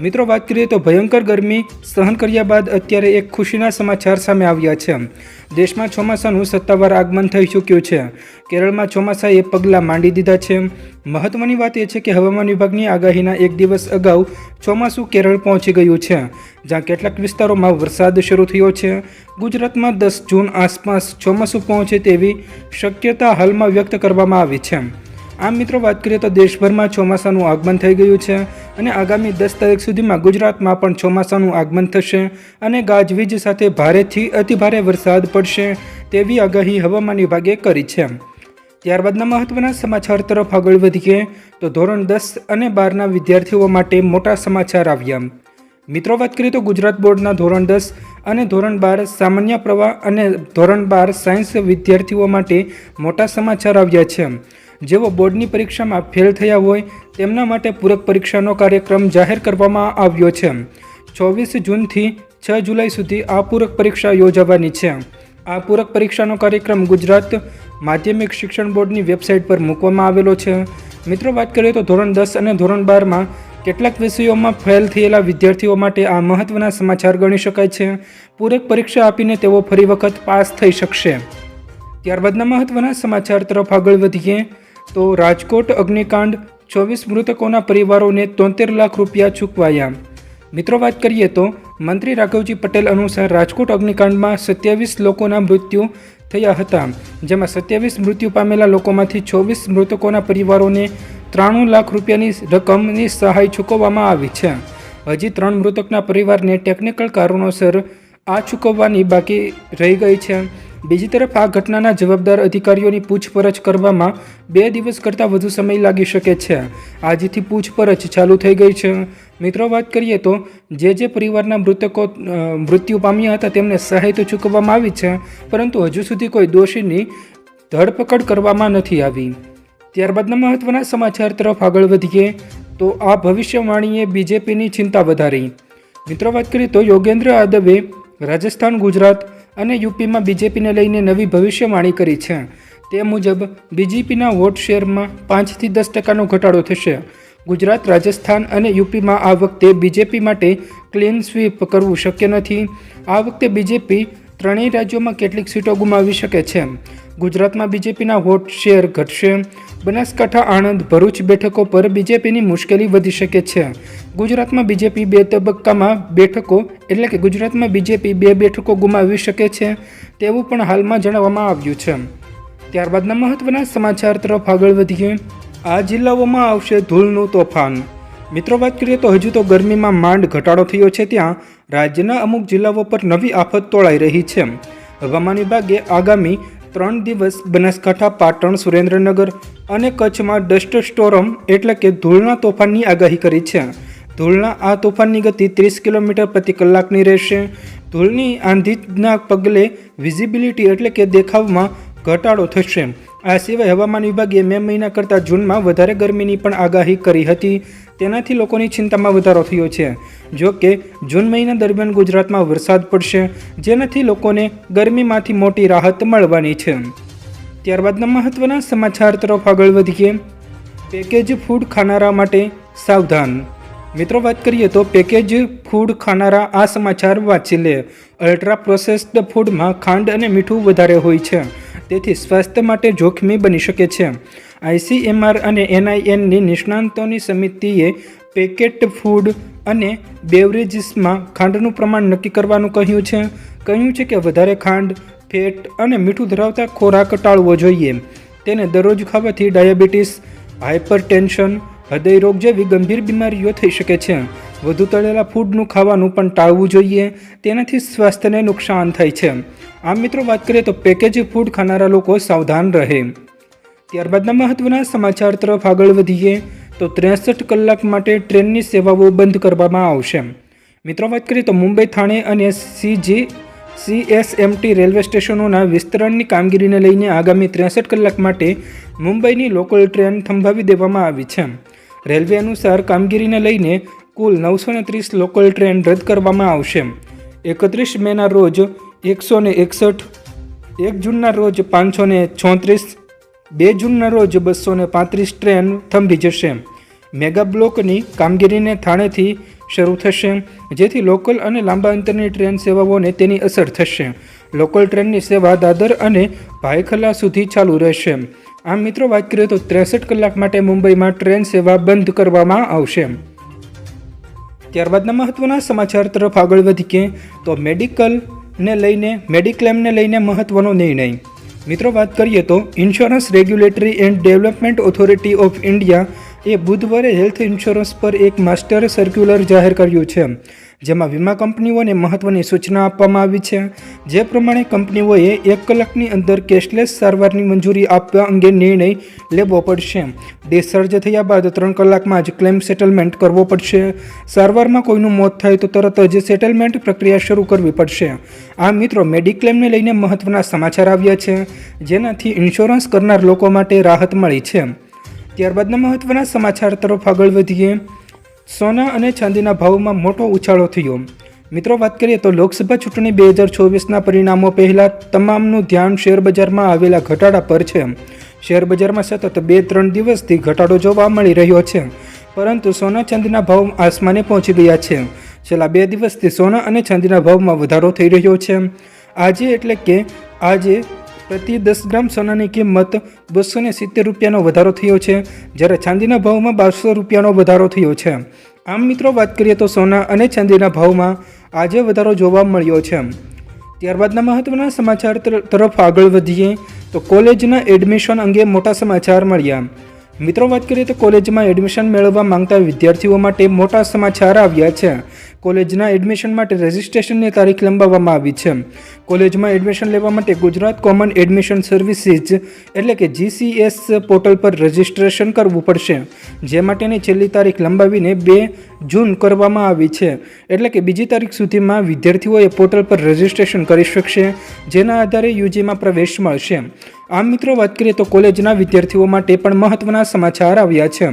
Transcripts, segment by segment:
મિત્રો, વાત કરીએ તો ભયંકર ગરમી સહન કર્યા બાદ અત્યારે એક ખુશીના સમાચાર સામે આવ્યા છે. દેશમાં ચોમાસાનું સત્તાવાર આગમન થઈ ચૂક્યું છે. કેરળમાં ચોમાસાએ પગલાં માંડી દીધા છે. મહત્વની વાત એ છે કે હવામાન વિભાગની આગાહીના એક દિવસ અગાઉ ચોમાસું કેરળ પહોંચી ગયું છે, જ્યાં કેટલાક વિસ્તારોમાં વરસાદ શરૂ થયો છે. ગુજરાતમાં દસ જૂન આસપાસ ચોમાસું પહોંચે તેવી શક્યતા હાલમાં વ્યક્ત કરવામાં આવી છે. આમ મિત્રો વાત કરીએ તો દેશભરમાં ચોમાસાનું આગમન થઈ ગયું છે અને આગામી દસ તારીખ સુધીમાં ગુજરાતમાં પણ ચોમાસાનું આગમન થશે અને ગાજવીજ સાથે ભારેથી અતિભારે વરસાદ પડશે તેવી આગાહી હવામાન વિભાગે કરી છે. ત્યારબાદના મહત્વના સમાચાર તરફ આગળ વધીએ તો ધોરણ દસ અને બારના વિદ્યાર્થીઓ માટે મોટા સમાચાર આવ્યા. મિત્રો વાત કરીએ તો ગુજરાત બોર્ડના ધોરણ દસ અને ધોરણ બાર સામાન્ય પ્રવાહ અને ધોરણ બાર સાયન્સ વિદ્યાર્થીઓ માટે મોટા સમાચાર આવ્યા છે. જેઓ બોર્ડની પરીક્ષામાં ફેલ થયા હોય, તેમના માટે પૂરક પરીક્ષાનો કાર્યક્રમ જાહેર કરવામાં આવ્યો છે. ચોવીસ જૂનથી છ જુલાઈ સુધી આ પૂરક પરીક્ષા યોજાવાની છે. આ પૂરક પરીક્ષાનો કાર્યક્રમ ગુજરાત માધ્યમિક શિક્ષણ બોર્ડની વેબસાઇટ પર મૂકવામાં આવેલો છે. મિત્રો, વાત કરીએ તો ધોરણ દસ અને ધોરણ બારમાં કેટલાક વિષયોમાં ફેલ થયેલા વિદ્યાર્થીઓ માટે આ મહત્વના સમાચાર ગણી શકાય છે. પૂરક પરીક્ષા આપીને તેઓ ફરી વખત પાસ થઈ શકશે. ત્યારબાદના મહત્વના સમાચાર તરફ આગળ વધીએ. તો રાજકોટ અગ્નિકાંડ, ચોવીસ મૃતકોના પરિવારોને તોતેર લાખ રૂપિયા ચૂકવાયા. મિત્રો, વાત કરીએ તો મંત્રી રાઘવજી પટેલ અનુસાર રાજકોટ અગ્નિકાંડમાં સત્યાવીસ લોકોના મૃત્યુ થયા હતા, જેમાં સત્યાવીસ મૃત્યુ પામેલા લોકોમાંથી ચોવીસ મૃતકોના પરિવારોને ત્રાણું લાખ રૂપિયાની રકમની સહાય ચૂકવવામાં આવી છે. હજી ત્રણ મૃતકના પરિવારને ટેકનિકલ કારણોસર આ ચૂકવવાની બાકી રહી ગઈ છે. બીજી તરફ આ ઘટનાના જવાબદાર અધિકારીઓની પૂછપરછ કરવામાં બે દિવસ કરતાં વધુ સમય લાગી શકે છે. આજથી પૂછપરછ ચાલુ થઈ ગઈ છે. મિત્રો, વાત કરીએ તો જે જે પરિવારના મૃતકો મૃત્યુ પામ્યા હતા તેમને સહાય તો ચૂકવવામાં આવી છે, પરંતુ હજુ સુધી કોઈ દોષીની ધરપકડ કરવામાં નથી આવી. ત્યારબાદના મહત્વના સમાચાર તરફ આગળ વધીએ તો આ ભવિષ્યવાણીએ બીજેપીની ચિંતા વધારી. મિત્રો, વાત કરીએ તો યોગેન્દ્ર યાદવે રાજસ્થાન, ગુજરાત અને યુપીમાં બીજેપીને લઈને નવી ભવિષ્યવાણી કરી છે. તે મુજબ, બીજેપીના વોટ શેરમાં પાંચથી દસ ટકાનો ઘટાડો થશે. ગુજરાત, રાજસ્થાન અને યુપીમાં આ વખતે બીજેપી માટે ક્લીન સ્વીપ કરવું શક્ય નથી. આ વખતે બીજેપી ત્રણેય રાજ્યોમાં કેટલીક સીટો ગુમાવી શકે છે. ગુજરાતમાં બીજેપીના વોટ શેર ઘટશે. બનાસકાંઠા આણંદ ભરૂચ બેઠકો પર બીજેપીની મુશ્કેલી વધી શકે છે. ગુજરાતમાં બીજેપી બે તબક્કામાં બેઠકો એટલે કે ગુજરાતમાં બીજેપી બે બેઠકો ગુમાવી શકે છે તેવું પણ હાલમાં જણાવવામાં આવ્યું છે. ત્યારબાદના મહત્વના સમાચાર તરફ આગળ વધીએ. આ જિલ્લાઓમાં આવશે ધૂળનું તોફાન. મિત્રો, વાત કરીએ તો હજુ તો ગરમીમાં માંડ ઘટાડો થયો છે ત્યાં. રાજ્યના અમુક જિલ્લાઓ પર નવી આફત તોળાઈ રહી છે. હવામાન વિભાગે આગામી ત્રણ દિવસ બનાસકાંઠા પાટણ, સુરેન્દ્રનગર અને કચ્છમાં ડસ્ટ સ્ટોરમ એટલે કે ધૂળના તોફાનની આગાહી કરી છે. ધૂળના આ તોફાનની ગતિ ત્રીસ કિલોમીટર પ્રતિ કલાકની રહેશે. ધૂળની આંધીના પગલે વિઝિબિલિટી એટલે કે દેખાવમાં ઘટાડો થશે. આ સિવાય હવામાન વિભાગે મે મહિના કરતાં જૂનમાં વધારે ગરમીની પણ આગાહી કરી હતી. તેનાથી લોકોની ચિંતામાં વધારો થયો છે. જો કે, જૂન મહિના દરમિયાન ગુજરાતમાં વરસાદ પડશે, જેનાથી લોકોને ગરમીમાંથી મોટી રાહત મળવાની છે. ત્યારબાદના મહત્વના સમાચાર તરફ આગળ વધીએ. પેકેજ ફૂડ ખાનારા માટે સાવધાન. મિત્રો, વાત કરીએ તો પેકેજ ફૂડ ખાનારા આ સમાચાર વાંચી લે. અલ્ટ્રા પ્રોસેસ્ડ ફૂડમાં ખાંડ અને મીઠું વધારે હોય છે. તેથી સ્વાસ્થ્ય માટે જોખમી બની શકે છે. આઈસીએમઆર અને એનઆઈએનની નિષ્ણાંતોની સમિતિએ પેકેટ ફૂડ અને બેવરેજીસમાં ખાંડનું પ્રમાણ નક્કી કરવાનું કહ્યું છે. કહ્યું છે કે વધારે ખાંડ, ફેટ અને મીઠું ધરાવતા ખોરાક ટાળવો જોઈએ. તેને દરરોજ ખાવાથી ડાયાબિટીસ હાઇપરટેન્શન હૃદયરોગ જેવી ગંભીર બીમારીઓ થઈ શકે છે. વધુ તળેલા ફૂડનું ખાવાનું પણ ટાળવું જોઈએ. તેનાથી સ્વાસ્થ્યને નુકસાન થાય છે. આમ મિત્રો, વાત કરીએ તો પેકેજ ફૂડ ખાનારા લોકો સાવધાન રહે. ત્યારબાદના મહત્વના સમાચાર તરફ આગળ વધીએ, તો ત્રેસઠ કલાક માટે ટ્રેનની સેવાઓ બંધ કરવામાં આવશે. મિત્રો, વાત કરીએ તો મુંબઈ થાણે અને સીજી, સીએસએમટી રેલવે સ્ટેશનોના વિસ્તરણની કામગીરીને લઈને આગામી ત્રેસઠ કલાક માટે મુંબઈની લોકલ ટ્રેન થંભાવી દેવામાં આવી છે. રેલવે અનુસાર કામગીરીને લઈને કુલ નવસો ને ત્રીસ લોકલ ટ્રેન રદ કરવામાં આવશે. એકત્રીસ મેના રોજ એકસો ને એકસઠ, એક જૂનના રોજ પાંચસો ને છોત્રીસ બે જૂનના રોજ બસો ને પાંત્રીસ ટ્રેન થંભી જશે. મેગા બ્લોકની કામગીરીને થાણેથી શરૂ થશે, જેથી લોકલ અને લાંબા અંતરની ટ્રેન સેવાઓને તેની અસર થશે. લોકલ ટ્રેનની સેવા દાદર અને ભાયખલા સુધી ચાલુ રહેશે. આમ મિત્રો, વાત કરીએ તો ત્રેસઠ કલાક માટે મુંબઈમાં ટ્રેન સેવા બંધ કરવામાં આવશે. ત્યારબાદના મહત્વના સમાચાર તરફ આગળ વધીએ, તો મેડિકલને લઈને, મેડિક્લેમને લઈને મહત્ત્વનો નિર્ણય. મિત્રો, વાત કરીએ તો insurance regulatory and development authority of India એ બુધવારે હેલ્થ ઇન્સ્યોરન્સ પર એક માસ્ટર સર્ક્યુલર જાહેર કર્યું છે. જેમાં વીમા કંપનીઓને મહત્વની સૂચના આપવામાં આવી છે. જે પ્રમાણે કંપનીઓએ એક કલાકની અંદર કેશલેસ સારવારની મંજૂરી આપવા અંગે નિર્ણય લેવો પડશે. ડિસ્ચાર્જ થયા બાદ ત્રણ કલાકમાં જ ક્લેમ સેટલમેન્ટ કરવો પડશે. સારવારમાં કોઈનું મોત થાય તો તરત જ સેટલમેન્ટ પ્રક્રિયા શરૂ કરવી પડશે. આ મિત્રો મેડિક્લેમને લઈને મહત્વના સમાચાર આવ્યા છે. જેનાથી ઇન્સ્યોરન્સ કરનાર લોકો માટે રાહત મળી છે. ત્યારબાદના મહત્વના સમાચાર તરફ આગળ વધીએ. સોના અને ચાંદીના ભાવમાં મોટો ઉછાળો થયો. મિત્રો, વાત કરીએ તો લોકસભા ચૂંટણી બે હજાર ચોવીસના પરિણામો પહેલાં તમામનું ધ્યાન શેરબજારમાં આવેલા ઘટાડા પર છે. શેરબજારમાં સતત બે ત્રણ દિવસથી ઘટાડો જોવા મળી રહ્યો છે. પરંતુ સોના ચાંદીના ભાવ આસમાને પહોંચી ગયા છે. છેલ્લા બે દિવસથી સોના અને ચાંદીના ભાવમાં વધારો થઈ રહ્યો છે. આજે એટલે કે આજે પ્રતિ દસ ગ્રામ સોનાની કિંમત બસો ને સિત્તેર રૂપિયાનો વધારો થયો છે, જ્યારે ચાંદીના ભાવમાં બારસો રૂપિયાનો વધારો થયો છે. આમ મિત્રો વાત કરીએ તો સોના અને ચાંદીના ભાવમાં આજે વધારો જોવા મળ્યો છે. ત્યારબાદના મહત્વના સમાચાર તરફ આગળ વધીએ, તો કોલેજના એડમિશન અંગે મોટા સમાચાર મળ્યા. મિત્રો, વાત કરીએ તો કોલેજમાં એડમિશન મેળવવા માંગતા વિદ્યાર્થીઓ માટે મોટા સમાચાર આવ્યા છે. કોલેજના એડમિશન માટે રજિસ્ટ્રેશનની તારીખ લંબાવવામાં આવી છે. કોલેજમાં એડમિશન લેવા માટે ગુજરાત કોમન એડમિશન સર્વિસીસ એટલે કે જીસીએસ પોર્ટલ પર રજિસ્ટ્રેશન કરવું પડશે. જે માટેની છેલ્લી તારીખ લંબાવીને બે જૂન કરવામાં આવી છે. એટલે કે બીજી તારીખ સુધીમાં વિદ્યાર્થીઓએ પોર્ટલ પર રજિસ્ટ્રેશન કરી શકશે, જેના આધારે યુજીમાં પ્રવેશ મળશે. આમ મિત્રો વાત કરીએ તો કોલેજના વિદ્યાર્થીઓ માટે પણ મહત્ત્વના સમાચાર આવ્યા છે.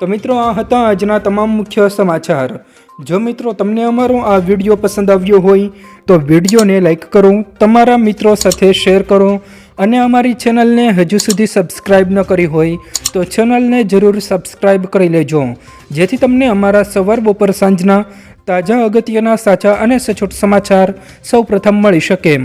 તો મિત્રો આ હતા આજના તમામ મુખ્ય સમાચાર. જો મિત્રો તમને અમારો આ વીડિયો પસંદ આવ્યો હોય, તો વિડીયોને લાઇક કરો, તમારા મિત્રો સાથે શેર કરો અને અમારી ચેનલને હજુ સુધી સબસ્ક્રાઇબ ન કરી હોય, તો ચેનલને જરૂર સબસ્ક્રાઇબ કરી લેજો. જેથી તમને અમારા સવાર બપોર સાંજના તાજા અગત્યના સાચા અને સચોટ સમાચાર સૌપ્રથમ મળી શકે.